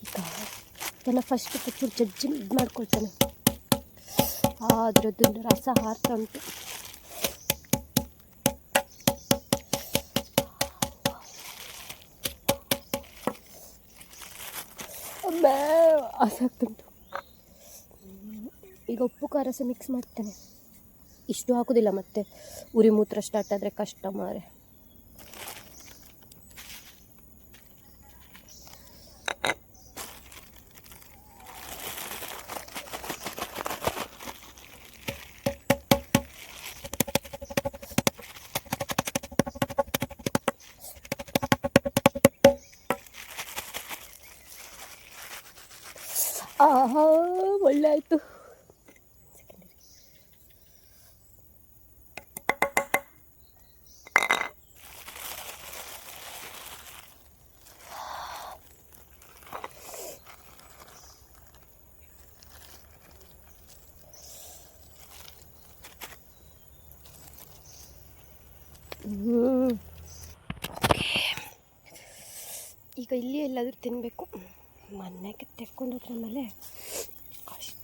ಈಗ ಇದನ್ನು ಫಸ್ಟ್ ಚೂರು ಜಜ್ಜಿ ಇದು ಮಾಡ್ಕೊಳ್ತಾನೆ. ಅದ್ರದ್ದು ರಸ ಹಾರ್ತಾ ಉಂಟು. ಆಸೆ ಈಗ ಉಪ್ಪು ಖಾರ ಸಹ ಮಿಕ್ಸ್ ಮಾಡ್ತೇನೆ. ಇಷ್ಟು ಹಾಕೋದಿಲ್ಲ ಮತ್ತೆ. ಉರಿ ಮೂತ್ರ ಸ್ಟಾರ್ಟ್ ಆದರೆ ಕಷ್ಟ ಮಾರೆ. ಆಯಿತು. ಈಗ ಇಲ್ಲಿ ಎಲ್ಲಾದರೂ ತಿನ್ನಬೇಕು ಮನೆಗೆ ತೆಕ್ಕೊಂಡೋದ್ರ ಮೇಲೆ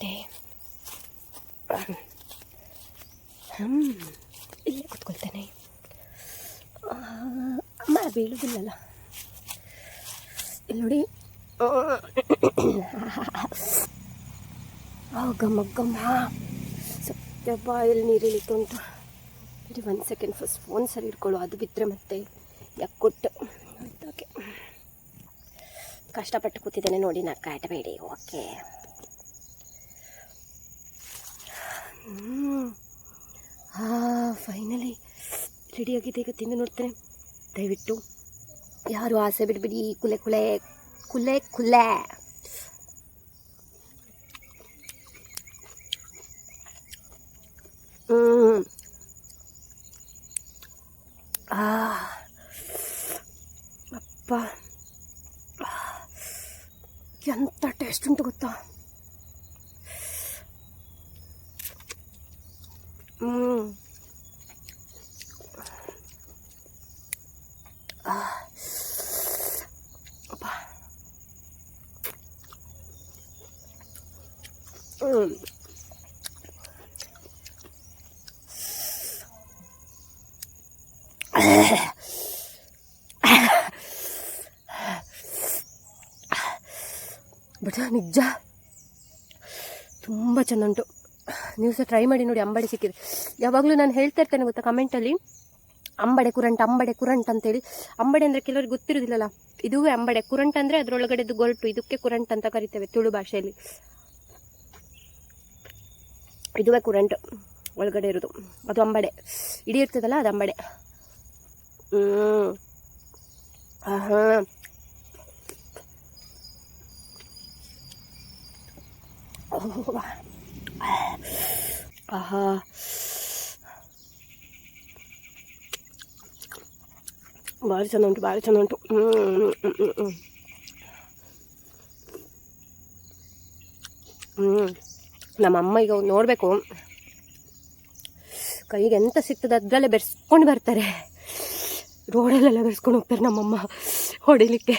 ಅಷ್ಟೇ ಹ್ಮ್ ಇಲ್ಲೇ ಕೂತ್ಕೊಳ್ತೇನೆ ಅಮ್ಮ ಬೀಳುವುದಿಲ್ಲಲ್ಲ ಇಲ್ಲಿ ನೋಡಿ ಗಮ್ಮ ಗಮ್ಮ ಸತ್ಯ ಬಾಯಲ್ಲಿ ನೀರು ಇಳಿತು ಉಂಟು ಇರಿ ಒಂದು ಸೆಕೆಂಡ್ ಫಸ್ಟ್ ಫೋನ್ ಸರಿ ಇಟ್ಕೊಳ್ಳು ಅದು ಬಿದ್ದರೆ ಮತ್ತೆ ಯಾಕೆ ಕೊಟ್ಟು ಓಕೆ ಕಷ್ಟಪಟ್ಟು ಕೂತಿದ್ದೇನೆ ನೋಡಿ ನಾ ಕಾಟಬೇಡಿ ಓಕೆ ಹಾಂ ಫೈನಲಿ ರೆಡಿಯಾಗಿದೆ ಈಗ ತಿಂದು ನೋಡ್ತೇನೆ ದಯವಿಟ್ಟು ಯಾರು ಆಸೆ ಬಿಡ್ಬಿಡಿ ಕುಲೆ ಕುಲೆ ಕುಲೆ ಕುಲೆ ಹ್ಮ್ ಆ ಅಪ್ಪ ಎಂತ ಟೇಸ್ಟ್ ಉಂಟು ಗೊತ್ತಾ ನಿಜ. ತುಂಬ ಚೆಂದ ನೀವು ಸಹ ಟ್ರೈ ಮಾಡಿ ನೋಡಿ ಅಂಬಡೆ ಸಿಕ್ಕಿದೆ ಯಾವಾಗಲೂ ನಾನು ಹೇಳ್ತಾ ಇರ್ತೇನೆ ಗೊತ್ತಾ ಕಮೆಂಟಲ್ಲಿ ಅಂಬಡೆ ಕುರಂಟ್ ಅಂಬಡೆ ಕುರಂಟ್ ಅಂತೇಳಿ. ಅಂಬಡೆ ಅಂದರೆ ಕೆಲವರಿಗೆ ಗೊತ್ತಿರೋದಿಲ್ಲಲ್ಲ. ಇದುವೇ ಅಂಬಡೆ. ಕುರಂಟ್ ಅಂದರೆ ಅದರೊಳಗಡೆದು ಗೊರಟು, ಇದಕ್ಕೆ ಕುರಂಟ್ ಅಂತ ಕರಿತೇವೆ ತುಳು ಭಾಷೆಯಲ್ಲಿ. ಇದುವೇ ಕುರಂಟ್ ಒಳಗಡೆ ಇರೋದು. ಅದು ಅಂಬಡೆ. ಇಡೀ ಇರ್ತದಲ್ಲ ಅದು ಅಂಬಡೆ. ಹಾಂ ಆಹಾ ಭಾರಿ ಚೆಂದ ಉಂಟು ಭಾರಿ ಚೆಂದ ಉಂಟು ಹ್ಞೂ ಹ್ಞೂ ನಮ್ಮಮ್ಮ ಈಗ ನೋಡಬೇಕು. ಕೈಗೆ ಎಂತ ಸಿಗ್ತದೆ ಅದರಲ್ಲೇ ಬೆರೆಸ್ಕೊಂಡು ಬರ್ತಾರೆ. ರೋಡಲ್ಲೆಲ್ಲ ಬೆರೆಸ್ಕೊಂಡು ಹೋಗ್ತಾರೆ ನಮ್ಮಮ್ಮ ಹೊಡಿಲಿಕ್ಕೆ.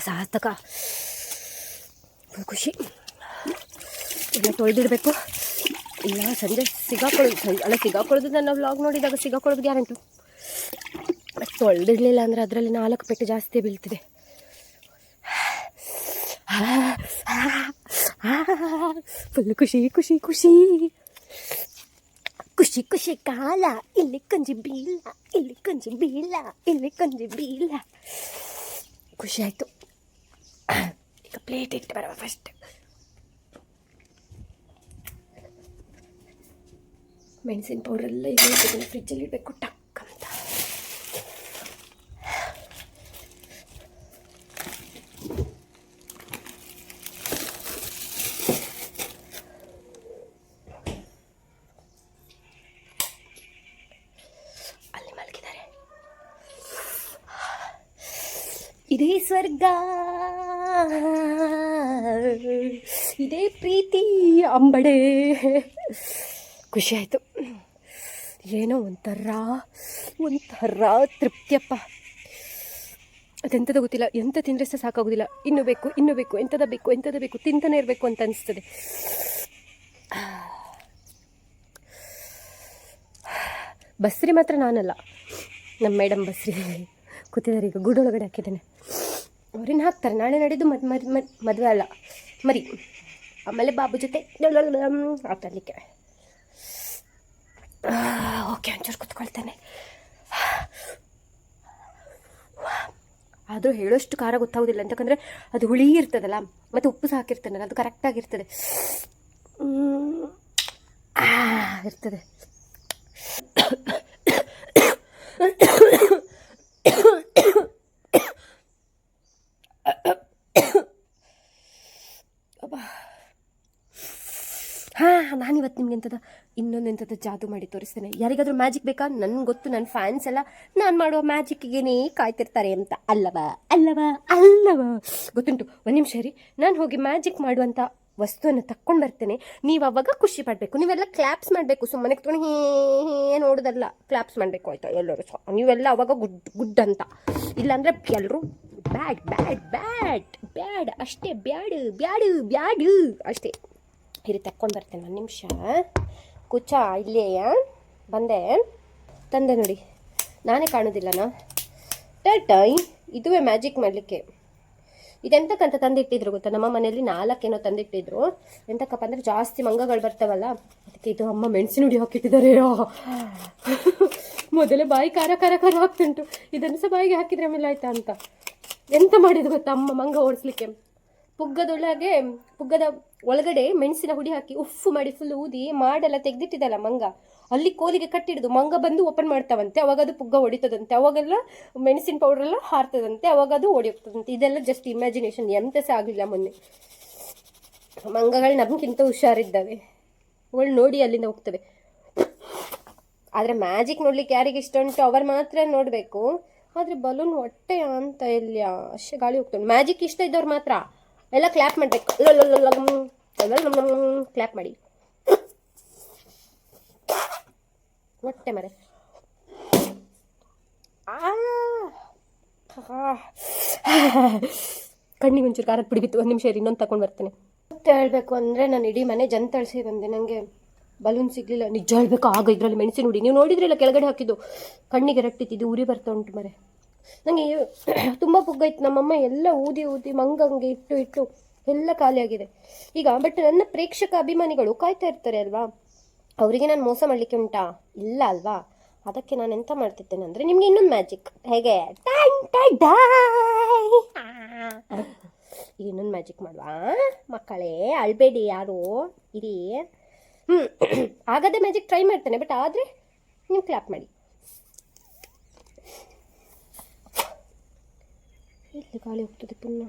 ಸಾರ್ಥಕ ಖುಷಿ ಎಲ್ಲ ತೊಳೆದಿಡಬೇಕು ಇಲ್ಲ ಸಂಜೆ ಸಿಗಾಕೊಳ್ಳೋದು ಸಂಜೆ ಅಲ್ಲ ಸಿಗಾಕೊಳ್ಳೋದು ನನ್ನ ವ್ಲಾಗ್ ನೋಡಿದಾಗ ಸಿಗಾಕೊಳ್ಳೋದು ಗ್ಯಾರಂಟು ತೊಳೆದಿಡಲಿಲ್ಲ ಅಂದರೆ ಅದರಲ್ಲಿ ನಾಲ್ಕು ಪೆಟ್ಟು ಜಾಸ್ತಿ ಬೀಳ್ತಿದೆ ಫುಲ್ ಖುಷಿ ಖುಷಿ ಖುಷಿ ಖುಷಿ ಖುಷಿ ಕಾಲ ಇಲ್ಲಿ ಕಂಜಿ ಬೀಳ, ಇಲ್ಲಿ ಕಂಜಿ ಬೀಳ, ಇಲ್ಲಿ ಕಂಜಿ ಬೀಳ. ಖುಷಿ ಆಯಿತು ಈಗ ಪ್ಲೇಟ್ ಇಟ್ಟು ಬರುವ ಫಸ್ಟ್ ಮೆಣಸಿನ ಪೌಡ್ರೆಲ್ಲ ಫ್ರಿಜ್ಜಲ್ಲಿ ಇಡಬೇಕು, ಟಕ್. ಇದೇ ಸ್ವರ್ಗ. ಇದೇ ಪ್ರೀತಿ ಅಂಬಡೆ. ಖುಷಿ ಆಯಿತು ಏನೋ ಒಂಥರ ಒಂಥರ ತೃಪ್ತಿಯಪ್ಪ. ಅದೆಂಥದ ಗೊತ್ತಿಲ್ಲ. ಎಂಥ ತಿಂದರೆ ಸಹ ಸಾಕಾಗೋದಿಲ್ಲ. ಇನ್ನೂ ಬೇಕು ಇನ್ನೂ ಬೇಕು ಎಂಥದ ಬೇಕು ಎಂಥದ ಬೇಕು, ತಿಂತಾನೆ ಇರಬೇಕು ಅಂತ ಅನಿಸ್ತದೆ. ಬಸ್ರಿ ಮಾತ್ರ ನಾನಲ್ಲ. ನಮ್ಮ ಮೇಡಮ್ ಬಸ್ರಿ. ಕೂತಿದ್ದಾರೆ ಈಗ ಗೂಡೊಳಗಡೆ ಹಾಕಿದ್ದೇನೆ. ಅವ್ರೇನು ಹಾಕ್ತಾರೆ? ನಾಳೆ ನಡೆದು ಮದ್ ಮದ್ ಮದ್, ಮದುವೆ ಅಲ್ಲ. ಮರಿ. ಆಮೇಲೆ ಬಾಬು ಜೊತೆ ಆಗ್ತಾರಲಿಕ್ಕೆ ಓಕೆ, ಒಂಚೂರು ಕೂತ್ಕೊಳ್ತೇನೆ. ಆದರೂ ಹೇಳೋಷ್ಟು ಖಾರ ಗೊತ್ತಾಗೋದಿಲ್ಲ. ಅಂತಕಂದರೆ ಅದು ಹುಳಿ ಇರ್ತದಲ್ಲ, ಮತ್ತು ಉಪ್ಪು ಸಹ ಹಾಕಿರ್ತಾನಲ್ಲ, ಅದು ಕರೆಕ್ಟಾಗಿರ್ತದೆ ಇರ್ತದೆ. ಹಾಂ ನಾನಿವತ್ತು ನಿಮ್ಗೆ ಎಂಥದ ಇನ್ನೊಂದು ಎಂಥದ್ದು ಜಾದು ಮಾಡಿ ತೋರಿಸ್ತೇನೆ. ಯಾರಿಗಾದರೂ ಮ್ಯಾಜಿಕ್ ಬೇಕಾ? ನನ್ಗೆ ಗೊತ್ತು ನನ್ನ ಫ್ಯಾನ್ಸ್ ಎಲ್ಲ ನಾನು ಮಾಡುವ ಮ್ಯಾಜಿಕ್ಗೇನೇ ಕಾಯ್ತಿರ್ತಾರೆ ಅಂತ. ಅಲ್ಲವ? ಅಲ್ಲವ? ಅಲ್ಲವ? ಗೊತ್ತುಂಟು. ಒಂದು ನಿಮಿಷ ರೀ ನಾನು ಹೋಗಿ ಮ್ಯಾಜಿಕ್ ಮಾಡುವಂಥ ವಸ್ತುವನ್ನು ತಕ್ಕೊಂಡು ಬರ್ತೇನೆ. ನೀವು ಅವಾಗ ಖುಷಿ ಪಡಬೇಕು. ನೀವೆಲ್ಲ ಕ್ಲಾಪ್ಸ್ ಮಾಡಬೇಕು. ಸುಮ್ಮನೆ ಕುತ್ಕೊಂಡು ಹೇ ಹೇ ನೋಡೋದಲ್ಲ. ಕ್ಲಾಪ್ಸ್ ಮಾಡಬೇಕು, ಆಯ್ತಾ? ಎಲ್ಲರೂ ಸೊ ನೀವೆಲ್ಲ ಅವಾಗ ಗುಡ್ ಗುಡ್ ಅಂತ. ಇಲ್ಲಾಂದರೆ ಎಲ್ಲರೂ ಬ್ಯಾಡ್ ಬ್ಯಾಡ್ ಬ್ಯಾಡ್ ಬ್ಯಾಡ್. ಅಷ್ಟೇ, ಬ್ಯಾಡ್ ಬ್ಯಾಡ್ ಬ್ಯಾಡ್ ಅಷ್ಟೇ. ಇರಿ ತಕ್ಕೊಂಡು ಬರ್ತೇನೆ ಒಂದು ನಿಮಿಷ. ಕುಚ್ಚ ಇಲ್ಲೇ ಬಂದೆ. ತಂದೆ ನೋಡಿ, ನಾನೇ ಕಾಣೋದಿಲ್ಲನಾ ಟೈ ಇದುವೇ ಮ್ಯಾಜಿಕ್ ಮಾಡಲಿಕ್ಕೆ. ಇದೆಂತಕ್ಕಂತ ತಂದಿಟ್ಟಿದ್ರು ಗೊತ್ತಾ? ನಮ್ಮ ಮನೆಯಲ್ಲಿ ನಾಲ್ಕೇನೋ ತಂದಿಟ್ಟಿದ್ರು. ಎಂತಕ್ಕಪ್ಪ ಅಂದರೆ ಜಾಸ್ತಿ ಮಂಗಗಳು ಬರ್ತಾವಲ್ಲ? ಅದಕ್ಕೆ ಇದು ಅಮ್ಮ ಮೆಣಸಿನ ಹುಡಿ ಹಾಕಿಟ್ಟಿದ್ದಾರೆ. ಮೊದಲೇ ಬಾಯಿ ಖಾರ ಖಾರ ಖಾರ ಆಗ್ತುಂಟು ಇದನ್ನು ಸಹ ಬಾಯಿಗೆ ಹಾಕಿದ್ರೆ ಆಮೇಲೆ ಆಯ್ತಾ ಅಂತ. ಎಂತ ಮಾಡಿದ್ರು ಗೊತ್ತಾ? ಅಮ್ಮ ಮಂಗ ಓಡಿಸ್ಲಿಕ್ಕೆ. ಪುಗ್ಗದೊಳಗೆ, ಪುಗ್ಗದ ಒಳಗಡೆ ಮೆಣಸಿನ ಹುಡಿ ಹಾಕಿ ಉಫ್ ಮಾಡಿ ಫುಲ್ ಊದಿ ಮಾಡೆಲ್ಲ ತೆಗೆದಿಟ್ಟಿದ್ದಲ್ಲ ಮಂಗ. ಅಲ್ಲಿ ಕೋಲಿಗೆ ಕಟ್ಟಿಡುದು, ಮಂಗ ಬಂದು ಓಪನ್ ಮಾಡ್ತಾವಂತೆ, ಅವಾಗ ಅದು ಪುಗ್ಗ ಹೊಡಿತದಂತೆ, ಅವಾಗೆಲ್ಲ ಮೆಣಸಿನ ಪೌಡರ್ ಎಲ್ಲ ಹಾರ್ತದಂತೆ, ಅವಾಗ ಅದು ಓಡಿ ಹೋಗ್ತದಂತೆ ಇದೆಲ್ಲ ಜಸ್ಟ್ ಇಮ್ಯಾಜಿನೇಷನ್ ಎಂತ ಸಹ ಆಗಲಿಲ್ಲ ಮೊನ್ನೆ. ಮಂಗಗಳು ನಮ್ಗಿಂತ ಹುಷಾರಿದ್ದಾವೆ. ಅವಳು ನೋಡಿ ಅಲ್ಲಿಂದ ಹೋಗ್ತವೆ. ಆದರೆ ಮ್ಯಾಜಿಕ್ ನೋಡ್ಲಿಕ್ಕೆ ಯಾರಿಗೆ ಇಷ್ಟ ಉಂಟು, ಅವ್ರು ಮಾತ್ರ ನೋಡಬೇಕು. ಆದರೆ ಬಲೂನ್ ಹೊಟ್ಟೆ ಅಂತ ಇಲ್ಲ ಅಷ್ಟೇ ಗಾಳಿ ಹೋಗ್ತದೆ. ಮ್ಯಾಜಿಕ್ ಇಷ್ಟ ಇದ್ದವ್ರು ಮಾತ್ರ. ಎಲ್ಲ ಕ್ಲ್ಯಾಪ್ ಮಾಡಬೇಕು ಕ್ಲ್ಯಾಪ್ ಮಾಡಿ ಹೊಟ್ಟೆ ಮರೆ ಕಣ್ಣಿಗೆ ಒಂಚೂರು ಖಾರದ ಪುಡಿ ಬಿತ್ತು ಒಂದು ನಿಮಿಷ ಇನ್ನೊಂದು ತಗೊಂಡು ಬರ್ತೇನೆ ಮತ್ತೆ ಹೇಳಬೇಕು ಅಂದರೆ ನಾನು ಇಡೀ ಮನೆ ಜನ ತಳಿಸಿ ಬಂದೆ ನನಗೆ ಬಲೂನ್ ಸಿಗ್ಲಿಲ್ಲ ನಿಜ ಹೇಳಬೇಕು ಆಗ ಇದರಲ್ಲಿ ಮೆಣಸಿನ ಹುಡಿ ನೀವು ನೋಡಿದ್ರಲ್ಲ ಕೆಳಗಡೆ ಹಾಕಿದ್ದು ಕಣ್ಣಿಗೆ ರಟ್ಟಿದ್ದು ಉರಿ ಬರ್ತಾ ಉಂಟು ಮರೆ ನನಗೆ ತುಂಬ ಪುಗ್ಗೈತು ನಮ್ಮಮ್ಮ, ಎಲ್ಲ ಊದಿ ಊದಿ ಮಂಗಂಗೆ ಇಟ್ಟು ಇಟ್ಟು ಎಲ್ಲ ಖಾಲಿಯಾಗಿದೆ. ಈಗ ಬಟ್ ನನ್ನ ಪ್ರೇಕ್ಷಕ ಅಭಿಮಾನಿಗಳು ಕಾಯ್ತಾ ಇರ್ತಾರೆ ಅಲ್ವಾ? ಅವರಿಗೆ ನಾನು ಮೋಸ ಮಾಡಲಿಕ್ಕೆ ಉಂಟಾ? ಇಲ್ಲ ಅಲ್ವಾ? ಅದಕ್ಕೆ ನಾನು ಎಂತ ಮಾಡ್ತಿದ್ದೇನೆ ಅಂದರೆ ನಿಮಗೆ ಇನ್ನೊಂದು ಮ್ಯಾಜಿಕ್ ಹೇಗೆ. ಈಗ ಇನ್ನೊಂದು ಮ್ಯಾಜಿಕ್ ಮಾಡುವಾ? ಮಕ್ಕಳೇ, ಅಳ್ಬೇಡಿ ಯಾರು? ಇರಿ. ಹ್ಞೂ ಆಗದೆ ಮ್ಯಾಜಿಕ್ ಟ್ರೈ ಮಾಡ್ತೇನೆ ಬಟ್ ಆದರೆ ನೀವು ಕ್ಲಾಪ್ ಮಾಡಿ. ಎಲ್ಲಿ ಗಾಳಿ ಹೋಗ್ತದೆ ಪುನಃ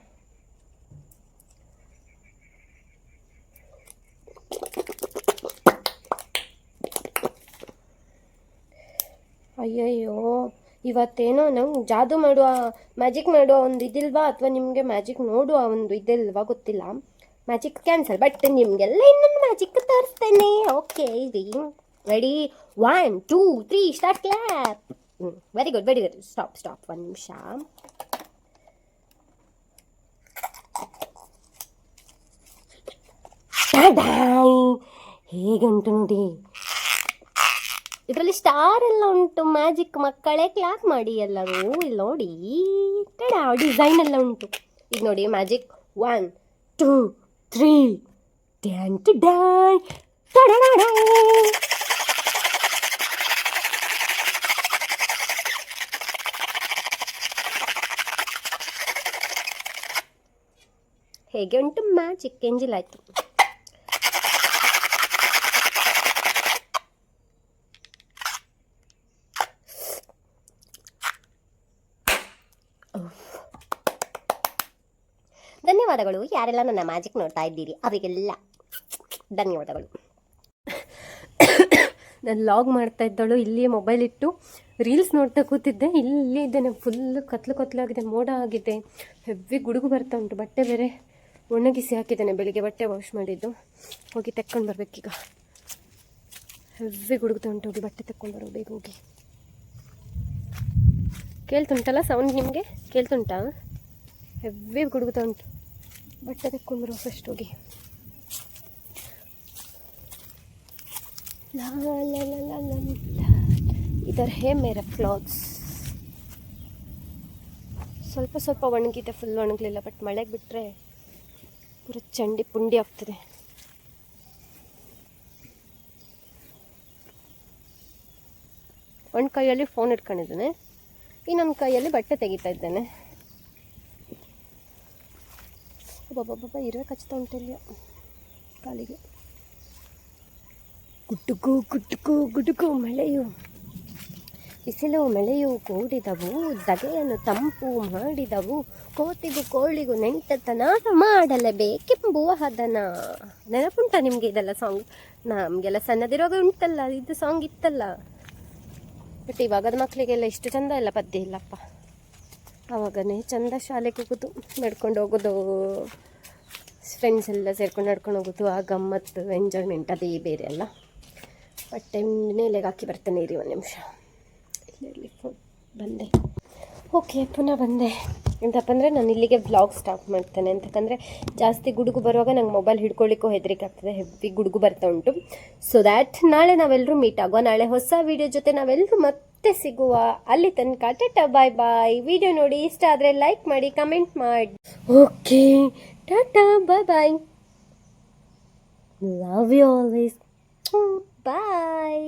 ಅಯ್ಯಯ್ಯೋ ಇವತ್ತೇನೋ ನಂಗೆ ಜಾದು ಮಾಡುವ ಮ್ಯಾಜಿಕ್ ಮಾಡುವ ಒಂದು ಇದಿಲ್ವಾ? ಅಥವಾ ನಿಮಗೆ ಮ್ಯಾಜಿಕ್ ನೋಡುವ ಒಂದು ಇದಿಲ್ವಾ? ಗೊತ್ತಿಲ್ಲ. ಮ್ಯಾಜಿಕ್ ಕ್ಯಾನ್ಸಲ್ ಬಟ್ ನಿಮಗೆಲ್ಲ ಇನ್ನೊಂದು ಮ್ಯಾಜಿಕ್ ತೋರಿಸ್ತೇನೆ. ಓಕೆ ಇರಿ ready one two three start clap very good very good stop stop ಒಂದು ನಿಮಿಷ. ಹೇಗುಂಟು ನೋಡಿ ಇದರಲ್ಲಿ ಸ್ಟಾರ್ ಎಲ್ಲ ಉಂಟು ಮ್ಯಾಜಿಕ್ ಮಕ್ಕಳೇ ಕ್ಲಾಪ್ ಮಾಡಿ ಎಲ್ಲರೂ ಇಲ್ಲಿ ನೋಡಿ ಟಡಾ ಡಿಸೈನ್ ಎಲ್ಲ ಉಂಟು ಇದು ನೋಡಿ ಮ್ಯಾಜಿಕ್ ಒನ್ ಟೂ ತ್ರೀ ಡ್ಯಾನ್ ಟು ಡ್ಯಾನ್ ಹೇಗೆ ಉಂಟು ಮ್ಯಾಜಿಕ್ ಎಂಜಿಲಾಯ್ತು ಧನ್ಯವಾದಗಳು. ಯಾರೆಲ್ಲ ನನ್ನ ಮ್ಯಾಜಿಕ್ ನೋಡ್ತಾ ಇದ್ದೀರಿ, ಅವರಿಗೆಲ್ಲ ಧನ್ಯವಾದಗಳು. ನಾನು ಲಾಗ್ ಮಾಡ್ತಾ ಇದ್ದಳು ಇಲ್ಲಿ ಮೊಬೈಲ್ ಇಟ್ಟು ರೀಲ್ಸ್ ನೋಡ್ತಾ ಕೂತಿದ್ದೆ. ಇಲ್ಲಿ ಇದ್ದೇನೆ ಫುಲ್ಲು ಕತ್ಲು ಆಗಿದೆ, ಮೋಡ ಆಗಿದೆ. ಹೆವಿ ಗುಡುಗು ಬರ್ತಾ ಉಂಟು, ಬಟ್ಟೆ ಬೇರೆ ಒಣಗಿಸಿ ಹಾಕಿದ್ದೇನೆ, ಬೆಳಿಗ್ಗೆ ಬಟ್ಟೆ ವಾಶ್ ಮಾಡಿದ್ದು. ಹೋಗಿ ತೆಕ್ಕೊಂಡು ಬರ್ಬೇಕೀಗ. ಹೆವಿ ಗುಡುಗುತ್ತಾ ಉಂಟು ಹೋಗಿ, ಬಟ್ಟೆ ತೆಕ್ಕೊಂಡು ಬರೋ ಬೇಗ ಹೋಗಿ. ಕೇಳ್ತುಂಟಲ್ಲ ಸೌಂಡ್ ನಿಮಗೆ? ಕೇಳ್ತುಂಟಾ? ಹೆವಿ ಗುಡುಗುತ್ತಾ ಉಂಟು ಬಟ್ಟೆ ಕುಂದ್ರು ಫಸ್ಟ್ ಹೋಗಿ. ಇದರ್ ಹೇ ಮೇರೆ ಕ್ಲಾತ್ಸ್ ಸ್ವಲ್ಪ ಸ್ವಲ್ಪ ಒಣಗಿದೆ ಫುಲ್ ಒಣಗಲಿಲ್ಲ ಬಟ್ ಮಳೆಗೆ ಬಿಟ್ಟರೆ ಪೂರ ಚಂಡಿ ಪುಂಡಿ ಆಗ್ತದೆ. ಒಂದು ಕೈಯಲ್ಲಿ ಫೋನ್ ಇಟ್ಕೊಂಡಿದ್ದಾನೆ, ಇನ್ನೊಂದು ಕೈಯಲ್ಲಿ ಬಟ್ಟೆ ತೆಗಿತಾ ಇದ್ದೇನೆ. ಒಬ್ಬೊಬ್ಬೊಬ್ಬ ಇರುವೆ ಕಚ್ತಾ ಉಂಟು ಇಲ್ಲಿ ಕಾಲಿಗೆ. ಗುಡ್ಡುಕು ಗುಡ್ಡುಕು ಗುಡುಗು ಮಳೆಯು. ಬಿಸಿಲು ಮಳೆಯು ಕೂಡಿದವು, ದಗೆಯನ್ನು ತಂಪು ಮಾಡಿದವು. ಕೋತಿಗೂ ಕೋಳಿಗೂ ನೆಂಟತನ ಮಾಡಲೇಬೇಕೆಂಬುವ ಹದನ. ನೆನಪುಂಟ ನಿಮಗೆ ಇದೆಲ್ಲ ಸಾಂಗ್ ನಮಗೆಲ್ಲ ಸಣ್ಣದಿರುವಾಗ ಉಂಟಲ್ಲ, ಇದು ಸಾಂಗ್ ಇತ್ತಲ್ಲ. ಬಟ್ ಇವಾಗದ ಮಕ್ಕಳಿಗೆಲ್ಲ ಇಷ್ಟು ಚಂದ ಇಲ್ಲ ಪದ್ಯ ಇಲ್ಲಪ್ಪ. ಆವಾಗನೇ ಚಂದ ಶಾಲೆಗೆ ಹೋಗೋದು, ನಡ್ಕೊಂಡು ಹೋಗೋದು ಫ್ರೆಂಡ್ಸ್ ಎಲ್ಲ ಸೇರ್ಕೊಂಡು ನಡ್ಕೊಂಡು ಹೋಗೋದು, ಆ ಗಮ್ಮತ್ತು ಎಂಜಾಯ್ಮೆಂಟ್ ಅದೇ ಬೇರೆ ಅಲ್ಲ. ಬಟ್ಟೆ ಮೇಲೆಗೆ ಹಾಕಿ ಬರ್ತಾನೆ ಇರಿ ಒಂದು ನಿಮಿಷ. ಇಲ್ಲಿ ಬಂದೆ. ಓಕೆ ಪುನಃ ಬಂದೆ. ಎಂತಪ್ಪ ಅಂದರೆ ನಾನು ಇಲ್ಲಿಗೆ ಬ್ಲಾಗ್ ಸ್ಟಾರ್ಟ್ ಮಾಡ್ತೇನೆ. ಅಂತಕ್ಕಂದರೆ ಜಾಸ್ತಿ ಗುಡುಗು ಬರುವಾಗ ನಂಗೆ ಮೊಬೈಲ್ ಹಿಡ್ಕೊಳ್ಳಿಕ್ಕೂ ಹೆದರಿಕೆ ಆಗ್ತದೆ ಹೆವಿ ಗುಡುಗು ಬರ್ತಾ ಉಂಟು. ಸೊ ದ್ಯಾಟ್ ನಾಳೆ ನಾವೆಲ್ಲರೂ ಮೀಟ್ ಆಗುವ. ನಾಳೆ ಹೊಸ ವೀಡಿಯೋ ಜೊತೆ ನಾವೆಲ್ಲರೂ ಮತ್ತೆ ಸಿಗುವ ಅಲ್ಲಿ ತನಕ, ಟಾಟಾ, ಬಾಯ್ ಬಾಯ್. ವಿಡಿಯೋ ನೋಡಿ ಇಷ್ಟ ಆದರೆ ಲೈಕ್ ಮಾಡಿ, ಕಮೆಂಟ್ ಮಾಡಿ. Okay, tata, bye bye. Love you always bye.